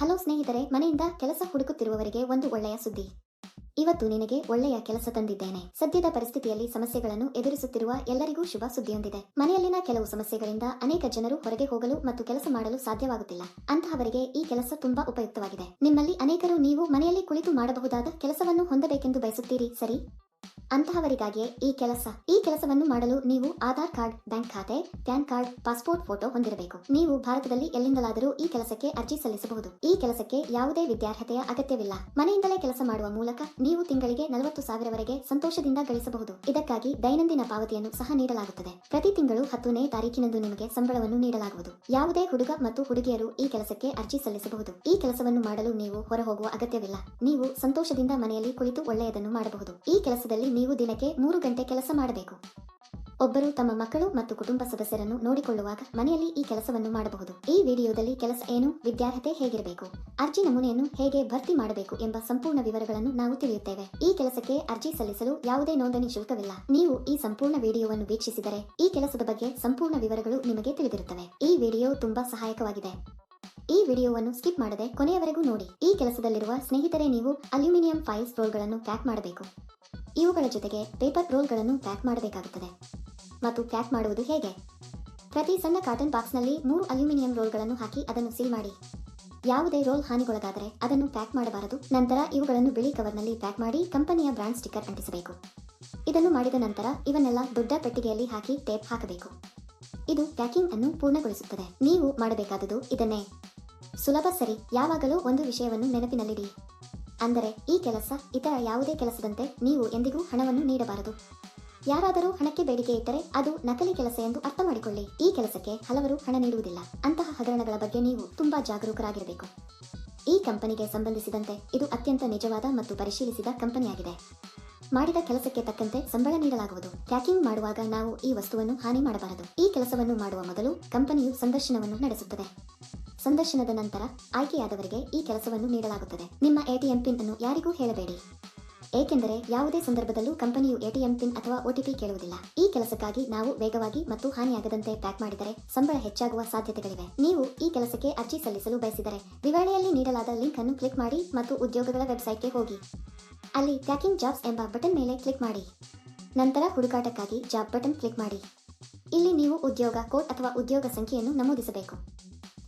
Hello ಸ್ನೇಹಿತರೆ, ಮನೆಯಿಂದ ಕೆಲಸ ಹುಡುಕುತ್ತಿರುವವರಿಗೆ ಒಂದು ಒಳ್ಳೆಯ ಸುದ್ದಿ. ಇವತ್ತು ನಿನಗೆ ಒಳ್ಳೆಯ ಕೆಲಸ ತಂದಿದ್ದೇನೆ. ಸದ್ಯದ ಪರಿಸ್ಥಿತಿಯಲ್ಲಿ ಸಮಸ್ಯೆಗಳನ್ನು ಎದುರಿಸುತ್ತಿರುವ ಎಲ್ಲರಿಗೂ ಶುಭ ಸುದ್ದಿಯೊಂದಿದೆ. ಮನೆಯಲ್ಲಿನ ಕೆಲವು ಸಮಸ್ಯೆಗಳಿಂದ ಅನೇಕ ಜನರು ಹೊರಗೆ ಹೋಗಲು ಮತ್ತು ಕೆಲಸ ಮಾಡಲು ಸಾಧ್ಯವಾಗುತ್ತಿಲ್ಲ. ಅಂತಹವರಿಗೆ ಈ ಕೆಲಸ ತುಂಬಾ ಉಪಯುಕ್ತವಾಗಿದೆ. ನಿಮ್ಮಲ್ಲಿ ಅನೇಕರು ನೀವು ಮನೆಯಲ್ಲಿ ಕುಳಿತು ಮಾಡಬಹುದಾದ ಕೆಲಸವನ್ನು ಹೊಂದಬೇಕೆಂದು ಬಯಸುತ್ತೀರಿ, ಸರಿ? ಅಂತಹವರಿಗಾಗಿಯೇ ಈ ಕೆಲಸ. ಈ ಕೆಲಸವನ್ನು ಮಾಡಲು ನೀವು ಆಧಾರ್ ಕಾರ್ಡ್, ಬ್ಯಾಂಕ್ ಖಾತೆ, ಪ್ಯಾನ್ ಕಾರ್ಡ್, ಪಾಸ್ಪೋರ್ಟ್ ಫೋಟೋ ಹೊಂದಿರಬೇಕು. ನೀವು ಭಾರತದಲ್ಲಿ ಎಲ್ಲಿಂದಲಾದರೂ ಈ ಕೆಲಸಕ್ಕೆ ಅರ್ಜಿ ಸಲ್ಲಿಸಬಹುದು. ಈ ಕೆಲಸಕ್ಕೆ ಯಾವುದೇ ವಿದ್ಯಾರ್ಹತೆಯ ಅಗತ್ಯವಿಲ್ಲ. ಮನೆಯಿಂದಲೇ ಕೆಲಸ ಮಾಡುವ ಮೂಲಕ ನೀವು ತಿಂಗಳಿಗೆ ನಲವತ್ತು ಸಾವಿರವರೆಗೆ ಸಂತೋಷದಿಂದ ಗಳಿಸಬಹುದು. ಇದಕ್ಕಾಗಿ ದೈನಂದಿನ ಪಾವತಿಯನ್ನು ಸಹ ನೀಡಲಾಗುತ್ತದೆ. ಪ್ರತಿ ತಿಂಗಳು ಹತ್ತನೇ ತಾರೀಕಿನಂದು ನಿಮಗೆ ಸಂಬಳವನ್ನು ನೀಡಲಾಗುವುದು. ಯಾವುದೇ ಹುಡುಗ ಮತ್ತು ಹುಡುಗಿಯರು ಈ ಕೆಲಸಕ್ಕೆ ಅರ್ಜಿ ಸಲ್ಲಿಸಬಹುದು. ಈ ಕೆಲಸವನ್ನು ಮಾಡಲು ನೀವು ಹೊರಹೋಗುವ ಅಗತ್ಯವಿಲ್ಲ. ನೀವು ಸಂತೋಷದಿಂದ ಮನೆಯಲ್ಲಿ ಕುಳಿತು ಒಳ್ಳೆಯದನ್ನು ಮಾಡಬಹುದು. ಈ ಕೆಲಸದಲ್ಲಿ ನೀವು ದಿನಕ್ಕೆ ಮೂರು ಗಂಟೆ ಕೆಲಸ ಮಾಡಬೇಕು. ಒಬ್ಬರು ತಮ್ಮ ಮಕ್ಕಳು ಮತ್ತು ಕುಟುಂಬ ಸದಸ್ಯರನ್ನು ನೋಡಿಕೊಳ್ಳುವಾಗ ಮನೆಯಲ್ಲಿ ಈ ಕೆಲಸವನ್ನು ಮಾಡಬಹುದು. ಈ ವಿಡಿಯೋದಲ್ಲಿ ಕೆಲಸ ಏನು, ವಿದ್ಯಾರ್ಹತೆ ಹೇಗಿರಬೇಕು, ಅರ್ಜಿ ನಮೂನೆಯನ್ನು ಹೇಗೆ ಭರ್ತಿ ಮಾಡಬೇಕು ಎಂಬ ಸಂಪೂರ್ಣ ವಿವರಗಳನ್ನು ನಾವು ತಿಳಿಯುತ್ತೇವೆ. ಈ ಕೆಲಸಕ್ಕೆ ಅರ್ಜಿ ಸಲ್ಲಿಸಲು ಯಾವುದೇ ನೋಂದಣಿ ಶುಲ್ಕವಿಲ್ಲ. ನೀವು ಈ ಸಂಪೂರ್ಣ ವಿಡಿಯೋವನ್ನು ವೀಕ್ಷಿಸಿದರೆ ಈ ಕೆಲಸದ ಬಗ್ಗೆ ಸಂಪೂರ್ಣ ವಿವರಗಳು ನಿಮಗೆ ತಿಳಿದಿರುತ್ತವೆ. ಈ ವಿಡಿಯೋ ತುಂಬಾ ಸಹಾಯಕವಾಗಿದೆ. ಈ ವಿಡಿಯೋವನ್ನು ಸ್ಕಿಪ್ ಮಾಡದೆ ಕೊನೆಯವರೆಗೂ ನೋಡಿ. ಈ ಕೆಲಸದಲ್ಲಿರುವ ಸ್ನೇಹಿತರೆ ನೀವು ಅಲ್ಯೂಮಿನಿಯಂ ಫೈಲ್ ರೋಲ್ಗಳನ್ನು ಪ್ಯಾಕ್ ಮಾಡಬೇಕು. ಇವುಗಳ ಜೊತೆಗೆ ಪೇಪರ್ ರೋಲ್ಗಳನ್ನು ಪ್ಯಾಕ್ ಮಾಡಬೇಕಾಗುತ್ತದೆ. ಮತ್ತು ಪ್ಯಾಕ್ ಮಾಡುವುದು ಹೇಗೆ? ಪ್ರತಿ ಸಣ್ಣ ಕಾಟನ್ ಬಾಕ್ಸ್ನಲ್ಲಿ ಮೂರು ಅಲ್ಯೂಮಿನಿಯಂ ರೋಲ್ಗಳನ್ನು ಹಾಕಿ ಅದನ್ನು ಸೀಲ್ ಮಾಡಿ. ಯಾವುದೇ ರೋಲ್ ಹಾನಿಗೊಳಗಾದರೆ ಅದನ್ನು ಪ್ಯಾಕ್ ಮಾಡಬಾರದು. ನಂತರ ಇವುಗಳನ್ನು ಬಿಳಿ ಕವರ್ನಲ್ಲಿ ಪ್ಯಾಕ್ ಮಾಡಿ ಕಂಪನಿಯ ಬ್ರಾಂಡ್ ಸ್ಟಿಕ್ಕರ್ ಅಂಟಿಸಬೇಕು. ಇದನ್ನು ಮಾಡಿದ ನಂತರ ಇವನ್ನೆಲ್ಲ ದೊಡ್ಡ ಪೆಟ್ಟಿಗೆಯಲ್ಲಿ ಹಾಕಿ ಟೇಪ್ ಹಾಕಬೇಕು. ಇದು ಪ್ಯಾಕಿಂಗ್ ಅನ್ನು ಪೂರ್ಣಗೊಳಿಸುತ್ತದೆ. ನೀವು ಮಾಡಬೇಕಾದುದು ಇದನ್ನೇ. ಸುಲಭ ಸರಿ. ಯಾವಾಗಲೂ ಒಂದು ವಿಷಯವನ್ನು ನೆನಪಿನಲ್ಲಿಡಿ. ಅಂದರೆ ಈ ಕೆಲಸ ಇತರ ಯಾವುದೇ ಕೆಲಸದಂತೆ ನೀವು ಎಂದಿಗೂ ಹಣವನ್ನು ನೀಡಬಾರದು. ಯಾರಾದರೂ ಹಣಕ್ಕೆ ಬೇಡಿಕೆ ಇಟ್ಟರೆ ಅದು ನಕಲಿ ಕೆಲಸ ಎಂದು ಅರ್ಥ ಮಾಡಿಕೊಳ್ಳಿ ಈ ಕೆಲಸಕ್ಕೆ ಹಲವರು ಹಣ ನೀಡುವುದಿಲ್ಲ. ಅಂತಹ ಹಗರಣಗಳ ಬಗ್ಗೆ ನೀವು ತುಂಬಾ ಜಾಗರೂಕರಾಗಿರಬೇಕು. ಈ ಕಂಪನಿಗೆ ಸಂಬಂಧಿಸಿದಂತೆ ಇದು ಅತ್ಯಂತ ನಿಜವಾದ ಮತ್ತು ಪರಿಶೀಲಿಸಿದ ಕಂಪನಿಯಾಗಿದೆ. ಮಾಡಿದ ಕೆಲಸಕ್ಕೆ ತಕ್ಕಂತೆ ಸಂಬಳ ನೀಡಲಾಗುವುದು. ಪ್ಯಾಕಿಂಗ್ ಮಾಡುವಾಗ ನಾವು ಈ ವಸ್ತುವನ್ನು ಹಾನಿ ಮಾಡಬಾರದು. ಈ ಕೆಲಸವನ್ನು ಮಾಡುವ ಮೊದಲು ಕಂಪನಿಯು ಸಂದರ್ಶನವನ್ನು ನಡೆಸುತ್ತದೆ. ಸಂದರ್ಶನದ ನಂತರ ಆಯ್ಕೆಯಾದವರಿಗೆ ಈ ಕೆಲಸವನ್ನು ನೀಡಲಾಗುತ್ತದೆ. ನಿಮ್ಮ ಎಟಿಎಂ ಪಿನ್ ಅನ್ನು ಯಾರಿಗೂ ಹೇಳಬೇಡಿ. ಏಕೆಂದರೆ ಯಾವುದೇ ಸಂದರ್ಭದಲ್ಲೂ ಕಂಪನಿಯು ಎಟಿಎಂ ಪಿನ್ ಅಥವಾ ಒಟಿಪಿ ಕೇಳುವುದಿಲ್ಲ. ಈ ಕೆಲಸಕ್ಕಾಗಿ ನಾವು ವೇಗವಾಗಿ ಮತ್ತು ಹಾನಿಯಾಗದಂತೆ ಪ್ಯಾಕ್ ಮಾಡಿದರೆ ಸಂಬಳ ಹೆಚ್ಚಾಗುವ ಸಾಧ್ಯತೆಗಳಿವೆ. ನೀವು ಈ ಕೆಲಸಕ್ಕೆ ಅರ್ಜಿ ಸಲ್ಲಿಸಲು ಬಯಸಿದರೆ ವಿವರಣೆಯಲ್ಲಿ ನೀಡಲಾದ ಲಿಂಕ್ ಅನ್ನು ಕ್ಲಿಕ್ ಮಾಡಿ ಮತ್ತು ಉದ್ಯೋಗಗಳ ವೆಬ್ಸೈಟ್ಗೆ ಹೋಗಿ. ಅಲ್ಲಿ ಪ್ಯಾಕಿಂಗ್ ಜಾಬ್ಸ್ ಎಂಬ ಬಟನ್ ಮೇಲೆ ಕ್ಲಿಕ್ ಮಾಡಿ. ನಂತರ ಹುಡುಕಾಟಕ್ಕಾಗಿ ಜಾಬ್ ಬಟನ್ ಕ್ಲಿಕ್ ಮಾಡಿ. ಇಲ್ಲಿ ನೀವು ಉದ್ಯೋಗ ಕೋಡ್ ಅಥವಾ ಉದ್ಯೋಗ ಸಂಖ್ಯೆಯನ್ನು ನಮೂದಿಸಬೇಕು.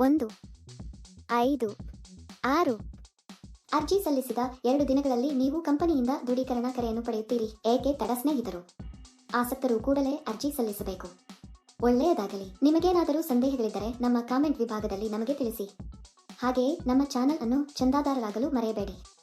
ಒಂದು, ಐದು, ಆರು. ಅರ್ಜಿ ಸಲ್ಲಿಸಿದ ಎರಡು ದಿನಗಳಲ್ಲಿ ನೀವು ಕಂಪನಿಯಿಂದ ದೃಢೀಕರಣ ಕರೆಯನ್ನು ಪಡೆಯುತ್ತೀರಿ, ಏಕೆ ತಡ ಸ್ನೇಹಿತರು? ಆಸಕ್ತರು ಕೂಡಲೇ ಅರ್ಜಿ ಸಲ್ಲಿಸಬೇಕು. ಒಳ್ಳೆಯದಾಗಲಿ. ನಿಮಗೇನಾದರೂ ಸಂದೇಹಗಳಿದ್ದರೆ ನಮ್ಮ ಕಾಮೆಂಟ್ ವಿಭಾಗದಲ್ಲಿ ನಮಗೆ ತಿಳಿಸಿ. ಹಾಗೆಯೇ ನಮ್ಮ ಚಾನೆಲ್ ಅನ್ನು ಚಂದಾದಾರರಾಗಲು ಮರೆಯಬೇಡಿ.